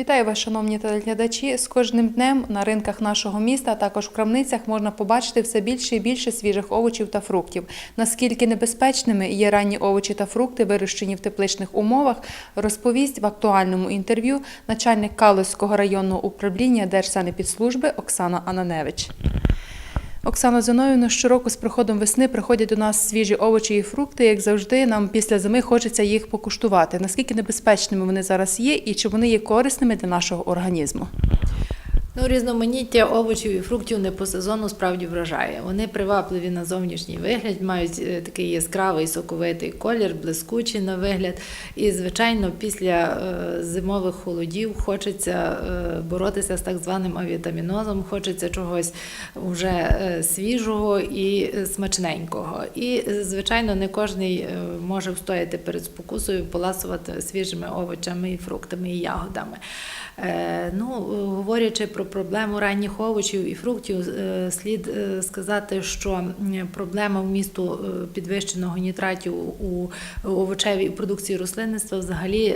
Вітаю вас, шановні телеглядачі. З кожним днем на ринках нашого міста, а також в крамницях можна побачити все більше і більше свіжих овочів та фруктів. Наскільки небезпечними є ранні овочі та фрукти, вирощені в тепличних умовах, розповість в актуальному інтерв'ю начальник Калузького районного управління Держсанепідслужби Оксана Ананевич. Оксана Зиновівна, щороку з приходом весни приходять до нас свіжі овочі і фрукти. Як завжди, нам після зими хочеться їх покуштувати. Наскільки небезпечними вони зараз є, і чи вони є корисними для нашого організму? Ну, різноманіття овочів і фруктів не по сезону справді вражає. Вони привабливі на зовнішній вигляд, мають е, такий яскравий соковитий колір, блискучий на вигляд. І, звичайно, після е, зимових холодів хочеться е, боротися з так званим авітамінозом, хочеться чогось вже свіжого і смачненького. І, звичайно, не е, може встояти перед спокусою, поласувати свіжими овочами і фруктами і ягодами. Ну, говорячи про проблему ранніх овочів і фруктів, е, слід е, сказати, що проблема вмісту е, підвищеного нітратів у овочевій продукції рослинництва взагалі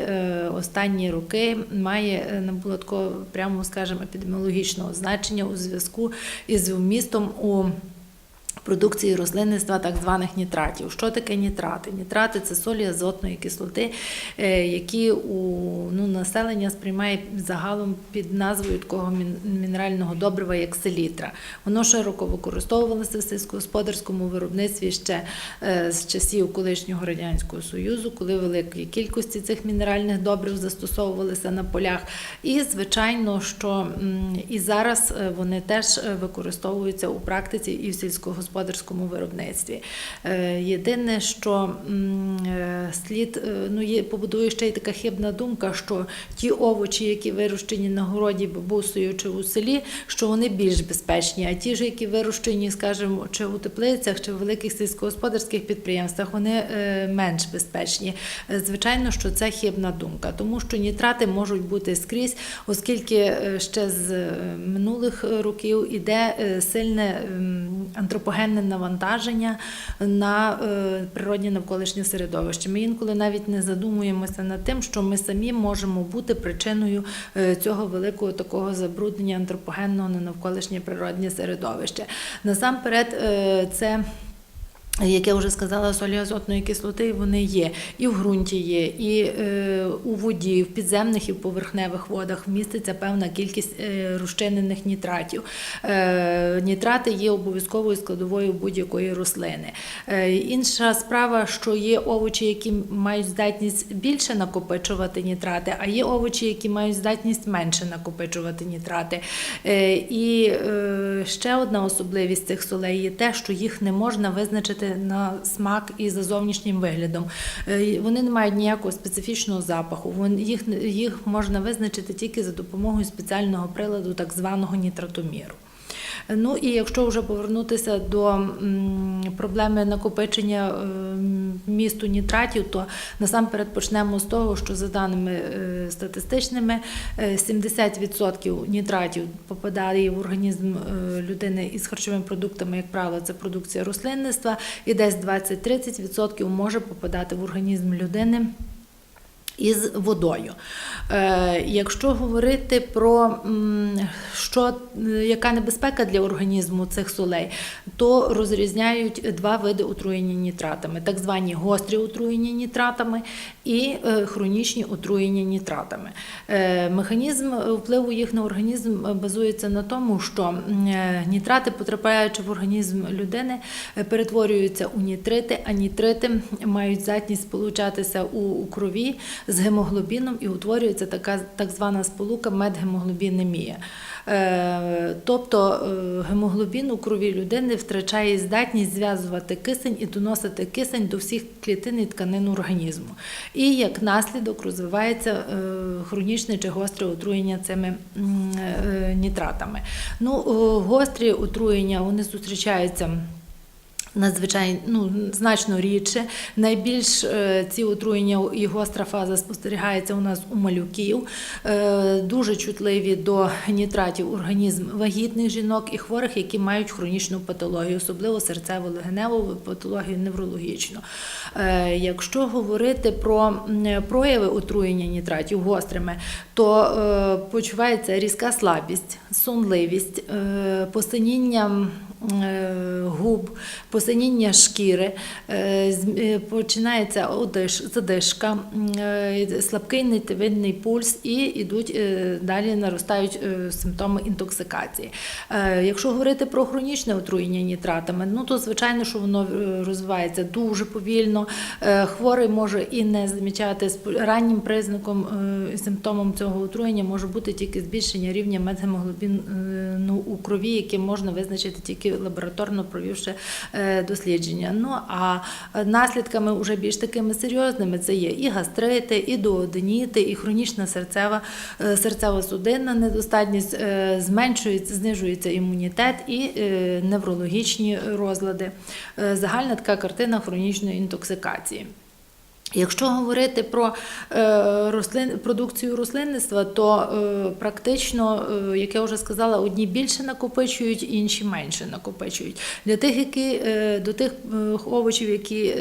останні роки має набуло такого, прямо скажемо, епідеміологічного значення у зв'язку із вмістом у продукції рослинництва так званих нітратів. Що таке нітрати? Нітрати це солі азотної кислоти, е, які у ну, населення сприймає загалом під назвою такого мінерального добрива, як селітра. Воно широко використовувалося в сільськогосподарському виробництві ще е, з часів колишнього радянського союзу, коли великої кількості цих мінеральних добрив застосовувалися на полях. І звичайно, що і зараз е, вони теж використовуються у практиці і в сільськогосподарському виробництві. Е, Єдине, що е, слід е, ну є побудує ще й така хибна думка, що ті овочі, які вирощені на городі бабусею чи у селі, що вони більш безпечні, а ті ж, які вирощені, скажімо, чи у теплицях, чи в великих сільськогосподарських підприємствах, вони менш безпечні. Звичайно, що це хибна думка, тому що нітрати можуть бути скрізь, оскільки ще з минулих років іде сильне ем, антропогенне навантаження на природні навколишнє середовище. Ми інколи навіть не задумуємося над тим, що ми самі можемо бути причиною е, цього великого такого забруднення антропогенного на навколишнє природнє середовище. Насамперед, е, це як я вже сказала, солі азотної кислоти вони є і в ґрунті є, і е, у воді, в підземних і в поверхневих водах міститься певна кількість е, розчинених нітратів. Е, нітрати є обов'язковою складовою будь-якої рослини. Е, інша справа, що є овочі, які мають здатність більше накопичувати нітрати, а є овочі, які мають здатність менше накопичувати нітрати. Е, і е, ще одна особливість цих солей є те, що їх не можна визначити на смак і за зовнішнім виглядом. Е, Вони не мають ніякого специфічного запаху. Їх, їх можна визначити тільки за допомогою спеціального приладу, так званого нітратоміру. Ну і якщо вже повернутися до проблеми накопичення ем, місту нітратів, то насамперед почнемо з того, що за даними е, статистичними, е, 70% нітратів попадає в організм е, людини із харчовими продуктами, як правило, це продукція рослинництва, і десь 20-30% може попадати в організм людини із водою. Е, якщо говорити про що, яка небезпека для організму цих солей, то розрізняють два види отруєння нітратами: так звані гострі отруєння нітратами і е, хронічні отруєння нітратами. Е, механізм впливу їх на організм базується на тому, що нітрати, потрапляючи в організм людини, перетворюються у нітрити, а нітрити мають здатність сполучатися у крові з гемоглобіном і утворюється така так звана сполука медгемоглобінемія. Е, Тобто е, гемоглобін у крові людини втрачає здатність зв'язувати кисень і доносити кисень до всіх клітин і тканин організму. І як наслідок розвивається е, хронічне чи гостре отруєння цими нітратами. Ну, гострі отруєння вони зустрічаються Надзвичайно ну, значно рідше. Найбільш е, ці отруєння і гостра фаза спостерігається у нас у малюків. Е, дуже чутливі до нітратів організм вагітних жінок і хворих, які мають хронічну патологію, особливо серцево-легеневу патологію неврологічну. Е, якщо говорити про прояви отруєння нітратів гострими, то почувається різка слабість, сонливість, посиніння губ, посиніння шкіри, е, е, починається одиш, задишка, е, слабкий нитевидний пульс і йдуть е, далі наростають е, симптоми інтоксикації. Е, Якщо говорити про хронічне отруєння нітратами, ну то звичайно, що воно е, розвивається дуже повільно. Е, Хворий може і не замічати раннім признаком е, симптомом цього отруєння може бути тільки збільшення рівня медгемоглобіну у крові, яке можна визначити тільки лабораторно провівши е, дослідження. Ну а наслідками вже більш такими серйозними це є і гастрити, і дуоденіти, і хронічна серцева е, серцево-судинна недостатність, е, зменшується, знижується імунітет і неврологічні розлади. Загальна така картина хронічної інтоксикації. Якщо говорити про е, рослин, продукцію рослинництва, то е, практично, е, як я вже сказала, одні більше накопичують, інші менше накопичують. Для тих, які до тих овочів, які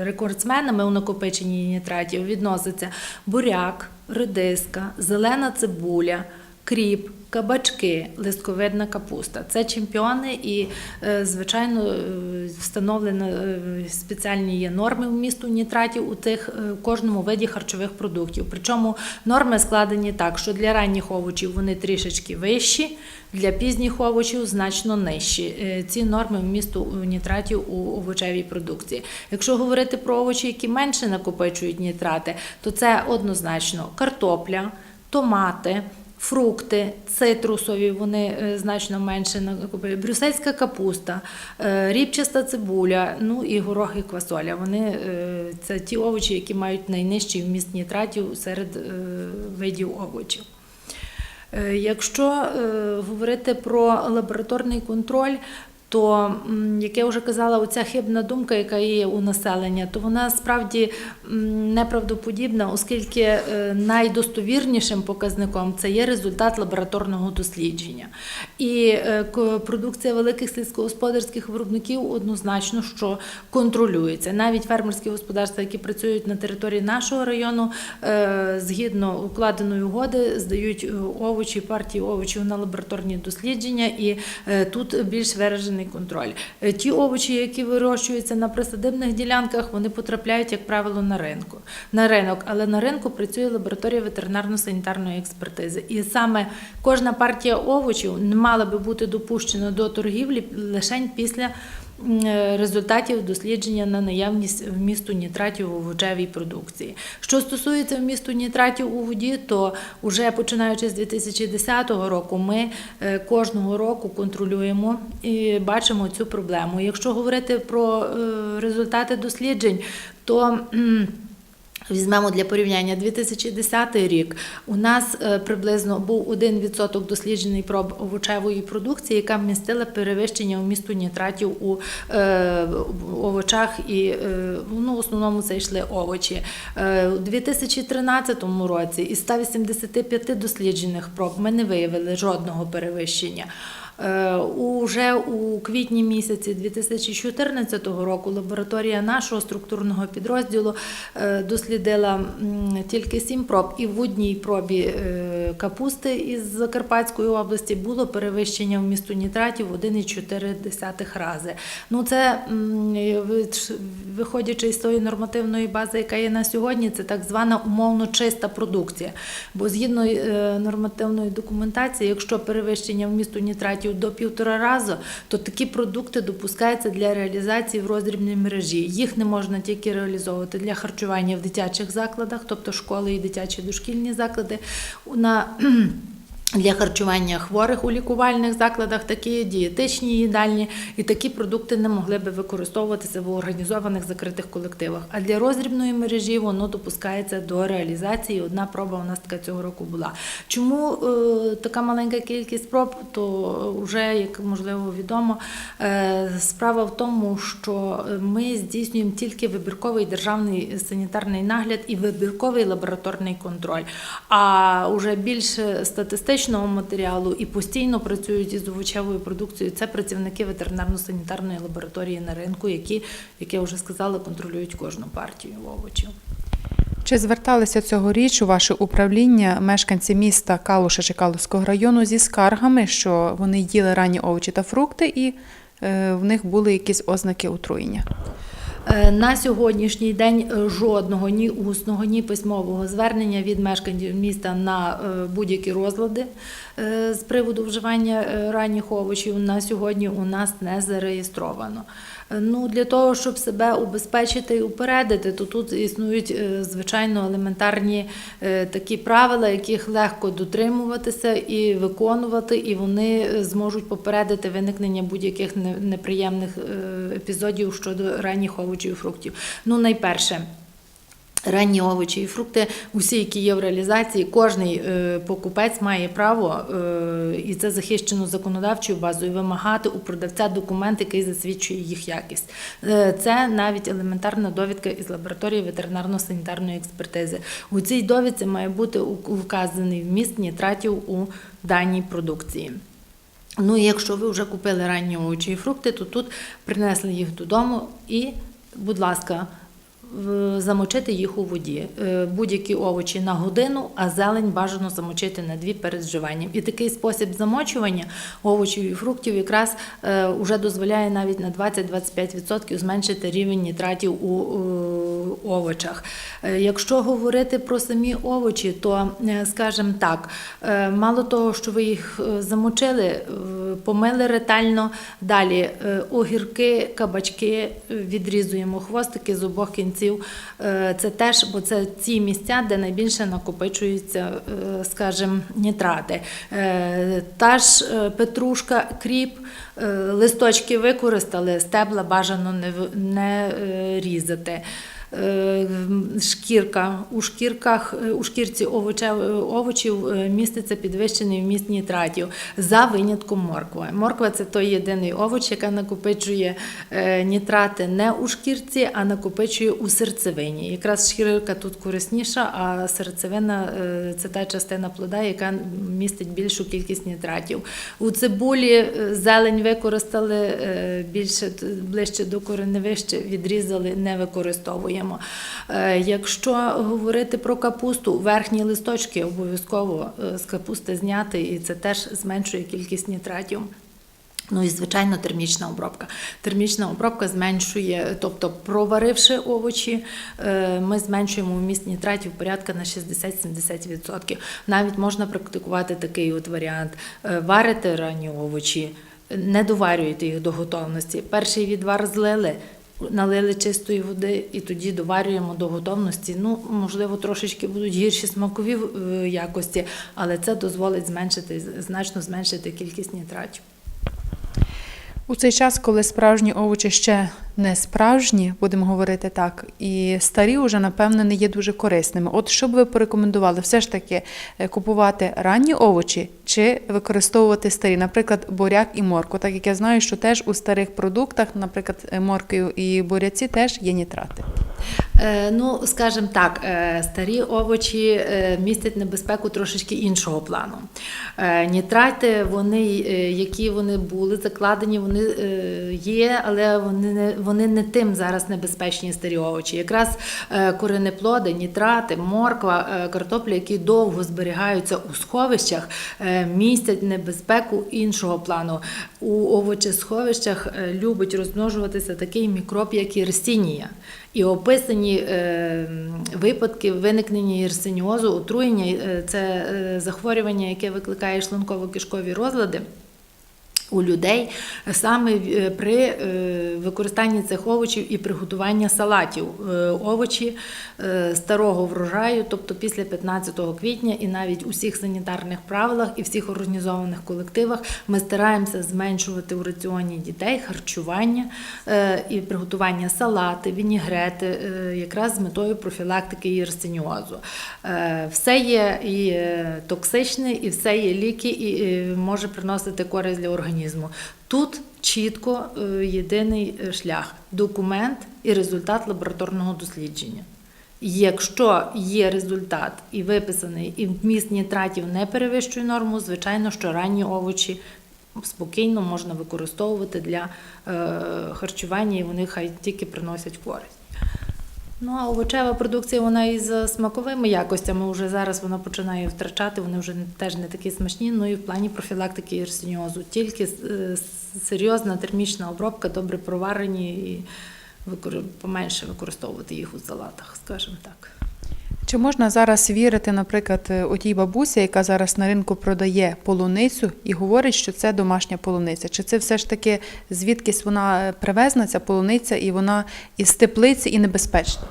рекордсменами у накопиченні нітратів відносяться буряк, редиска, зелена цибуля, кріп. Кабачки, листковидна капуста це чемпіони, і е, звичайно е, встановлено е, спеціальні є норми вмісту нітратів у тих в кожному виді харчових продуктів. Причому норми складені так, що для ранніх овочів вони трішечки вищі, для пізніх овочів значно нижчі. Ці норми вмісту нітратів у овочевій продукції. Якщо говорити про овочі, які менше накопичують нітрати, то це однозначно картопля, томати. Фрукти, цитрусові, вони е, значно менше накопичують. Брюссельська капуста, рібчаста ріпчаста цибуля, ну і горох і квасоля. Вони е, це ті овочі, які мають найнижчий вміст нітратів серед е, видів овочів. Е, Якщо е, говорити про лабораторний контроль, то, як я вже казала, оця хибна думка, яка є у населення, то вона справді неправдоподібна, оскільки е, найдостовірнішим показником це є результат лабораторного дослідження. І е, продукція великих сільськогосподарських виробників однозначно що контролюється. Навіть фермерські господарства, які працюють на території нашого району, е, згідно укладеної угоди, здають овочі, партії овочів на лабораторні дослідження, і тут більш виражений контроль. Е, Ті овочі, які вирощуються на присадибних ділянках, вони потрапляють, як правило, на ринку на ринок, але на ринку працює лабораторія ветеринарно-санітарної експертизи. І саме кожна партія овочів не мала би бути допущена до торгівлі лише після результатів дослідження на наявність вмісту нітратів у овочевій продукції. Що стосується вмісту нітратів у воді, то вже починаючи з 2010 року ми е, кожного року контролюємо і бачимо цю проблему. Якщо говорити про е, результати досліджень, то Візьмемо для порівняння 2010 рік. У нас е, приблизно був 1% досліджений проб овочевої продукції, яка містила перевищення вмісту нітратів у е, овочах і е, ну, в основному це йшли овочі. У 2013 році із 185 досліджених проб ми не виявили жодного перевищення. Е, Уже у квітні місяці 2014 року лабораторія нашого структурного підрозділу е, дослідила тільки сім проб, і в одній пробі е, капусти із Закарпатської області було перевищення вмісту нітратів в 1,4 рази. Ну це виходячи з тої нормативної бази, яка є на сьогодні, це так звана умовно чиста продукція. Бо згідно нормативної документації, якщо перевищення вмісту нітратів до півтора разу, то такі продукти допускаються для реалізації в роздрібній мережі. Їх не можна тільки реалізовувати для харчування в дитячих закладах, тобто школи і дитячі дошкільні заклади. На Для харчування хворих у лікувальних закладах такі дієтичні їдальні, і такі продукти не могли би використовуватися в організованих закритих колективах. А для роздрібної мережі воно допускається до реалізації. Одна проба у нас така цього року була. Чому е, така маленька кількість проб? То вже як можливо відомо, е, справа в тому, що ми здійснюємо тільки вибірковий державний санітарний нагляд і вибірковий лабораторний контроль. А вже більше статистичного матеріалу і постійно працюють із овочевою продукцією. Це працівники ветеринарно-санітарної лабораторії на ринку, які, як я вже сказала, контролюють кожну партію овочів. Чи зверталися цьогоріч у ваше управління мешканці міста Калуша чи Калуського району зі скаргами, що вони їли ранні овочі та фрукти, і е, в них були якісь ознаки отруєння? Е, На сьогоднішній день е, жодного ні усного, ні письмового звернення від мешканців міста на е, будь-які розлади з приводу вживання ранніх овочів на сьогодні у нас не зареєстровано. Е, Ну, для того, щоб себе убезпечити і упередити, то тут існують е, звичайно елементарні е, такі правила, яких легко дотримуватися і виконувати, і вони зможуть попередити виникнення будь-яких неприємних епізодів щодо ранніх овочів і фруктів. Ну, найперше. Ранні овочі і фрукти, усі, які є в реалізації, кожний е, покупець має право, е, і це захищено законодавчою базою, вимагати у продавця документ, який засвідчує їх якість. Е, Це навіть елементарна довідка із лабораторії ветеринарно-санітарної експертизи. У цій довідці має бути вказаний вміст нітратів у даній продукції. Ну і якщо ви вже купили ранні овочі і фрукти, то тут принесли їх додому і, будь ласка, замочити їх у воді. Е, Будь-які овочі на годину, а зелень бажано замочити на дві перед вживанням. І такий спосіб замочування овочів і фруктів якраз вже дозволяє навіть на 20-25% зменшити рівень нітратів у е, овочах. Е, Якщо говорити про самі овочі, то, е, скажімо так, е, мало того, що ви їх е, замочили, е, помили ретельно, далі е, огірки, кабачки е, відрізуємо хвостики з обох кінців. Е, Це теж, бо це ці місця, де найбільше накопичуються, е, скажімо, нітрати. Е, Та ж петрушка, кріп, листочки використали, стебла бажано не, різати. Е, Шкірка. У шкірках, е, у шкірці овочев- овочів е, міститься підвищений вміст нітратів за винятком моркви. Морква це той єдиний овоч, яка накопичує е, нітрати не у шкірці, а накопичує у серцевині. Якраз шкірка тут корисніша, а серцевина е, це та частина плода, яка містить більшу кількість нітратів. У цибулі е, зелень використали е, більше ближче до кореневища, відрізали, не використовуємо. Е, Якщо говорити про капусту, верхні листочки обов'язково е, з капусти зняти, і це теж зменшує кількість нітратів. Ну і звичайно, термічна обробка. Термічна обробка зменшує, тобто проваривши овочі, е, ми зменшуємо вміст нітратів порядка на 60-70%. Навіть можна практикувати такий от варіант: варите ранні овочі, не доварюєте їх до готовності. Перший відвар злили. Налили чистої води і тоді доварюємо до готовності. Ну, можливо, трошечки будуть гірші смакові е, якості, але це дозволить зменшити значно зменшити кількість нітратів. У цей час, коли справжні овочі ще не справжні, будемо говорити так, і старі вже, напевно, не є дуже корисними. От що б ви порекомендували все ж таки е, купувати ранні овочі чи використовувати старі, наприклад, буряк і морку, так як я знаю, що теж у старих продуктах, наприклад, е, моркою і буряці теж є нітрати. Е, Ну, скажімо так, старі овочі містять небезпеку трошечки іншого плану. Нітрати, вони, які вони були закладені, вони є, але вони не, вони не тим зараз небезпечні старі овочі. Якраз е, коренеплоди, нітрати, морква, е, картопля, які довго зберігаються у сховищах, е, містять небезпеку іншого плану. У овочесховищах любить розмножуватися такий мікроб, як єрсінія. І описані випадки виникнення єрсиніозу, отруєння це захворювання, яке викликає шлунково-кишкові розлади. У людей саме е, при е, використанні цих овочів і приготування салатів. Е, Овочі старого врожаю, тобто після 15 квітня, і навіть у всіх санітарних правилах і всіх організованих колективах ми стараємося зменшувати у раціоні дітей харчування і приготування салати, вінігрети, якраз з метою профілактики єрсеніозу. Е, Все є і токсичне, і все є ліки, і може приносити користь для організму. Тут чітко е, єдиний е, шлях документ і результат лабораторного дослідження. Якщо є результат і виписаний, і вміст нітратів не перевищує норму, звичайно, що ранні овочі спокійно можна використовувати для е, харчування, і вони хай тільки приносять користь. Ну, а овочева продукція, вона із смаковими якостями вже зараз вона починає втрачати, вони вже теж не такі смачні, ну і в плані профілактики ірсеніозу. Тільки е, серйозна термічна обробка, добре проварені і поменше використовувати їх у салатах, скажімо так. Чи можна зараз вірити, наприклад, у отій бабусі, яка зараз на ринку продає полуницю і говорить, що це домашня полуниця? Чи це все ж таки звідкись вона привезна, ця полуниця, і вона із теплиці і небезпечна?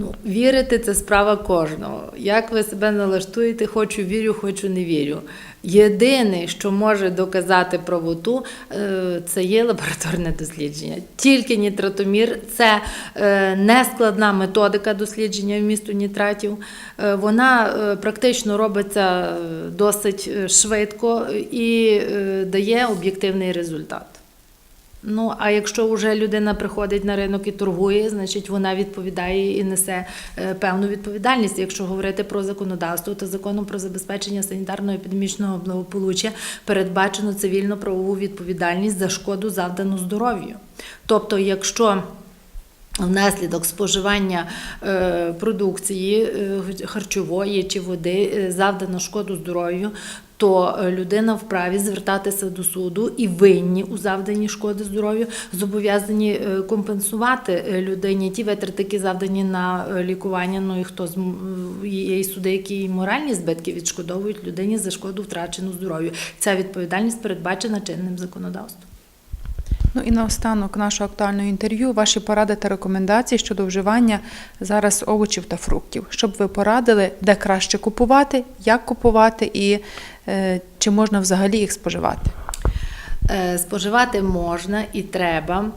Ну, вірити це справа кожного. Як ви себе налаштуєте, хочу вірю, хочу не вірю. Єдине, що може доказати правоту, е, це є лабораторне дослідження. Тільки нітратомір це е, нескладна методика дослідження вмісту нітратів. Е, Вона практично робиться досить швидко і дає об'єктивний результат. Ну, а якщо вже людина приходить на ринок і торгує, значить вона відповідає і несе е, певну відповідальність. Якщо говорити про законодавство, то законом про забезпечення санітарно-епідемічного благополуччя передбачено цивільно-правову відповідальність за шкоду завдану здоров'ю. Тобто, якщо Внаслідок споживання е, продукції е, харчової чи води завдано шкоду здоров'ю, то е, людина вправі звертатися до суду і винні у завданій шкоди здоров'ю зобов'язані е, компенсувати е, людині ті витрати, які завдані на лікування. Ну і хто є і суди, які і моральні збитки відшкодовують людині за шкоду втрачену здоров'ю. Ця відповідальність передбачена чинним законодавством. Ну і наостанок нашого актуального інтерв'ю ваші поради та рекомендації щодо вживання зараз овочів та фруктів, щоб ви порадили, де краще купувати, як купувати і чи можна взагалі їх споживати. Е, Споживати можна і треба.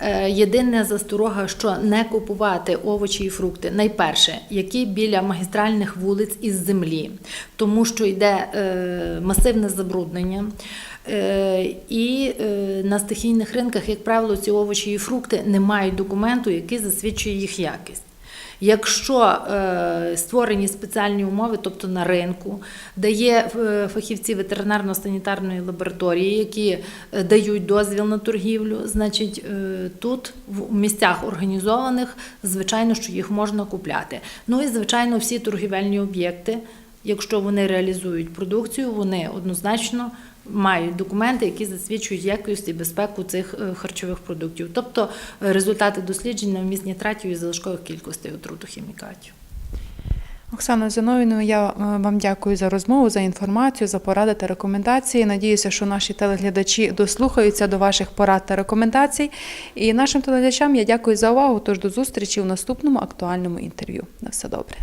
Е, Єдине засторога, що не купувати овочі і фрукти, найперше, які біля магістральних вулиць із землі, тому що йде е, масивне забруднення. Е, І е, на стихійних ринках, як правило, ці овочі і фрукти не мають документу, який засвідчує їх якість. Якщо е, створені спеціальні умови, тобто на ринку, де є е, фахівці ветеринарно-санітарної лабораторії, які е, дають дозвіл на торгівлю, значить тут в місцях організованих, звичайно, що їх можна купляти. Ну і звичайно, всі торгівельні об'єкти, якщо вони реалізують продукцію, вони однозначно мають документи, які засвідчують якість і безпеку цих е, харчових продуктів, тобто е, результати досліджень на вміст нітратів і залишкових кількостей отрутохімікатів. Оксано Зиновіну, я е, вам дякую за розмову, за інформацію, за поради та рекомендації. Надіюся, що наші телеглядачі дослухаються до ваших порад та рекомендацій. І нашим телеглядачам я дякую за увагу. Тож до зустрічі у наступному актуальному інтерв'ю. На все добре.